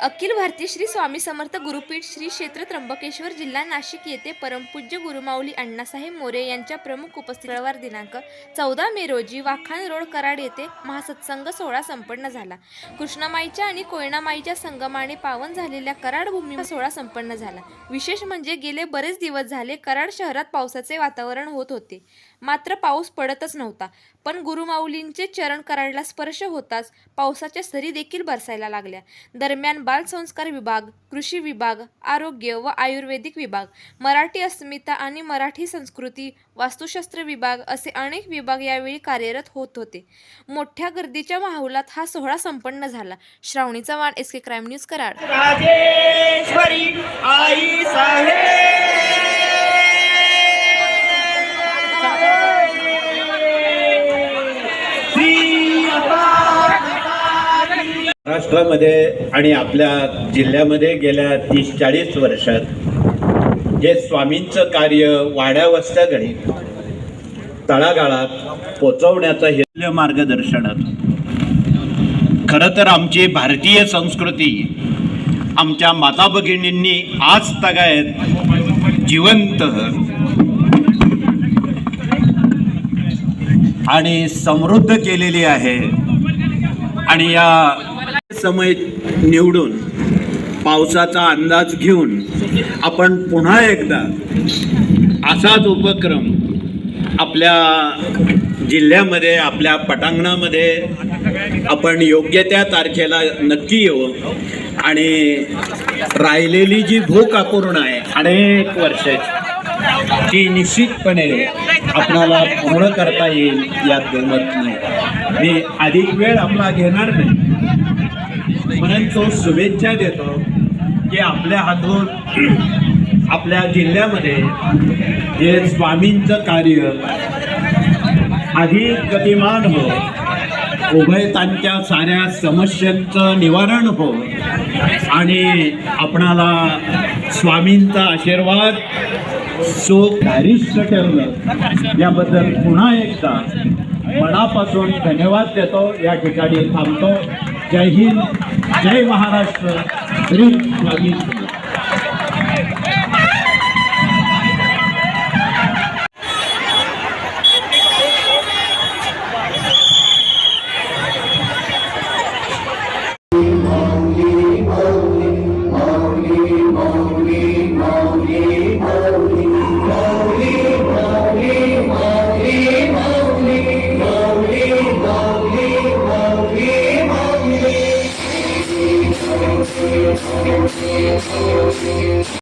अखिल भारतीय श्री स्वामी समर्थ गुरुपीठ श्री क्षेत्र त्र्यंबकेश्वर जिल्हा नाशिक येथे परमपूज्य गुरुमाऊली अण्णासाहेब मोरे यांच्या प्रमुख उपस्थित दिनांक चौदा मे रोजी वाखान रोड कराड येथे महासत्संग सोहळा संपन्न झाला. कृष्णामाईच्या आणि कोयनामाईच्या संगमाने पावन झालेल्या कराड भूमी सोहळा संपन्न झाला. विशेष म्हणजे गेले बरेच दिवस झाले कराड शहरात पावसाचे वातावरण होत होते. मात्र पाऊस पडतच नव्हता. पण गुरुमाऊलींचे चरण कराडला स्पर्श होताच पावसाच्या सरी देखील बरसायला लागल्या. दरम्यान बालसंस्कार विभाग कृषी विभाग आरोग्य व आयुर्वेदिक विभाग मराठी अस्मिता आणि मराठी संस्कृती वास्तुशास्त्र विभाग असे अनेक विभाग यावेळी कार्यरत होत होते. मोठ्या गर्दीच्या माहोलात हा सोहळा संपन्न झाला. Shravani Chavan S K crime news Karad. Rajeshwari आई साहेब! महाराष्ट्रामध्ये आणि आपल्या जिल्ह्यामध्ये गेल्या तीस चाळीस वर्षात जे स्वामींचं कार्य वाड्यावस्त्या तळागाळात पोचवण्याचं हे मार्गदर्शनात. खरं तर आमची भारतीय संस्कृती आमच्या माता भगिनींनी आज तगायत जिवंत. आणि समृद्ध केलेली आहे. आणि या समय निवडून पावसाचा अंदाज घेऊन आपण पुन्हा एकदा असाच उपक्रम आपल्या जिल्ह्यामध्ये आपल्या पटांगणामध्ये आपण योग्य त्या तारखेला नक्की येऊ. आणि राहिलेली जी भूक अपूर्ण आहे अनेक वर्षाची ती निश्चितपणे आपणाला पूर्ण करता येईल यात गमत नाही. मी अधिक वेळ आपला घेणार नाही. परंतु शुभेच्छा देतो की आपल्या हातून आपल्या जिल्ह्यामध्ये जे स्वामींचं कार्य अधिक गतिमान हो उभयतांच्या साऱ्या समस्यांचं निवारण हो आणि आपणाला स्वामींचा आशीर्वाद सुख धारिष्ट ठेवलं याबद्दल पुन्हा एकदा मनापासून धन्यवाद देतो. या ठिकाणी थांबतो. जय हिंद. जय महाराष्ट्र. श्री